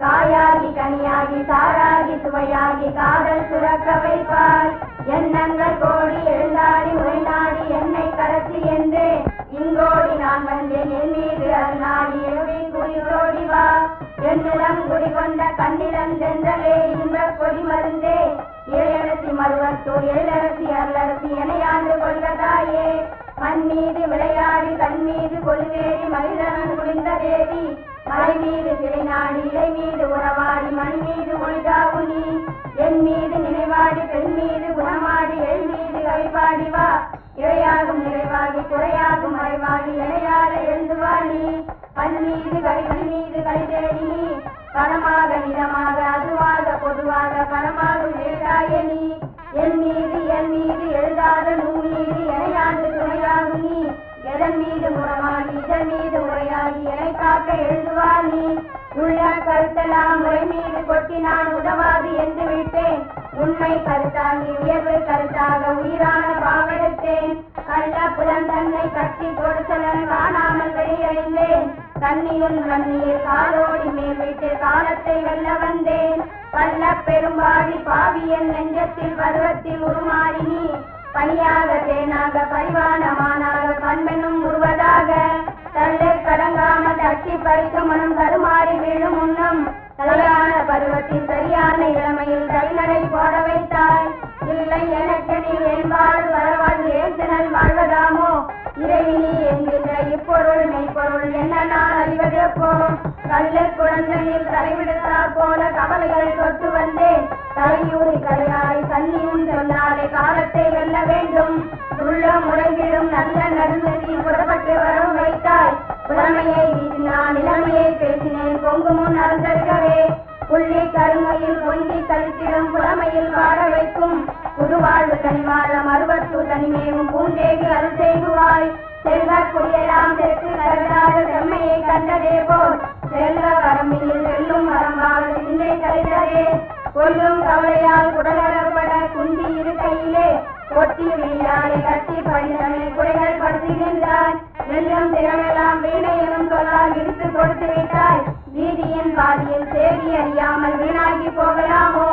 காயாகி கனியாகி சாராகி சுவையாகி காதல் சுரக்க வைப்பாய். எண்ணங்கள் கோடி எழுந்தாடி உரைநாடி என்னை கடத்தி என்று இங்கோடி நான் வந்தேன். என் மீது அருநாடி எழுவி குடியோடி வா. என்னிடம் குடிகொண்ட கண்ணிடம் சென்றலே இன்ப கொடி மருந்தே. ஏழரசி மருவத்தூர் ஏழரசி அருளரசி எனையாண்டு கொள்வதாயே. மண் மீது விளையாடி கண் மீது கொள்வேறி மனிதனன் குளிர்ந்த தேவி. மலை மீது சிலை நாடி இலை மீது உறவாடி மண் மீது ஒளிதாவு நீ என் மீது நினைவாடி பெண் மீது குணமாடி எள் மீது கவிபாடி வா. இழையாகும் நிறைவாகி குறையாகும் மறைவாகி இணையாட எழுந்துவா நீ கண் மீது கவி மீது கை தேடி நீ. பணமாக நிலமாக அதுவாக பொதுவாக பணமாகும் எழுதாய நீ. என் மீது என் மீது எழுதாத நூல் மீது இணையாண்டு துணையாகும் நீ. எதன் மீது முறமாகி கருத்தெல்லாம் உரை மீது கொட்டினான் உதவாது என்று விட்டேன். உண்மை கருத்தாகி உயர்வு கருத்தாக உயிரான பாவெடுத்தேன். கள்ள புலம் தன்னை கட்டி கொடுத்தலன் காணாமல் வெளியறிந்தேன் கண்ணியும் கண்ணீர் காலோடி மேல் விட்டு காலத்தை வெல்ல வந்தேன். பல்ல பெரும்பாடி பாவியன் நெஞ்சத்தில் பருவத்தில் உருமாறினி பணியாக தேனாக பரிவானமானாக பண்பெனும் உருவதாக தள்ளை கடங்காமல் தட்டி பறிக்க மனம் தருமாறி வீழும் முன்னம் தலையான பருவத்தின் சரியான இளமையில் கைநடை போட வைத்தாய். இல்லை எனக்கு நீ என்பாள் வரவாழ்வு ஏற்றனல் வாழ்வதாமோ? இறைவினி என்கின்ற இப்பொருள் மெய்ப்பொருள் என்ன நான் அறிவதே போ கல்லு குழந்தையில் தலைவிடுத்தாற் போல கவலைகள் தொட்டு பேசினேன் பொங்கு புள்ளி கருமையில் பொங்கி கழித்திடும் புறமையில் வாழ வைக்கும். புதுவாழ்வு தனிவாழ மறுவத்து தனிமேவும் பூந்தேவி அருள் செய்துவாய். செல்வ குடியெல்லாம் தெற்கு கருதாத செம்மையை கண்டதே போல். செல்வ வரம்பில் செல்லும் வரம்பாவது சிந்தை கழித்ததே கொல்லும் கவலையால் குடலடப்பட குந்தி இருக்கையிலே. கொட்டி விழியாலை கட்டி படித்தனை குறைகள் படுத்துகின்றாய். வெல்லும் திறமெல்லாம் வீணை எனும் சொல்லால் இடித்து கொடுத்து விட்டாய். வீதியின் பாதியில் தேடி அறியாமல் வீணாகி போகலாமோ?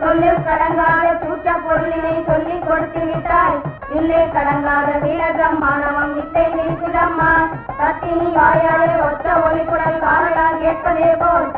சொல்லு கடங்காத சூட்ட பொருளினை சொல்லிக் கொடுத்து விட்டாய் இல்லை கடங்காத வீரகம் மாணவம் வித்தை விரிக்குதம்மா கத்தினி வாயாலே ஒத்த ஒளிக்குடல் காலையால் கேட்பதே போல்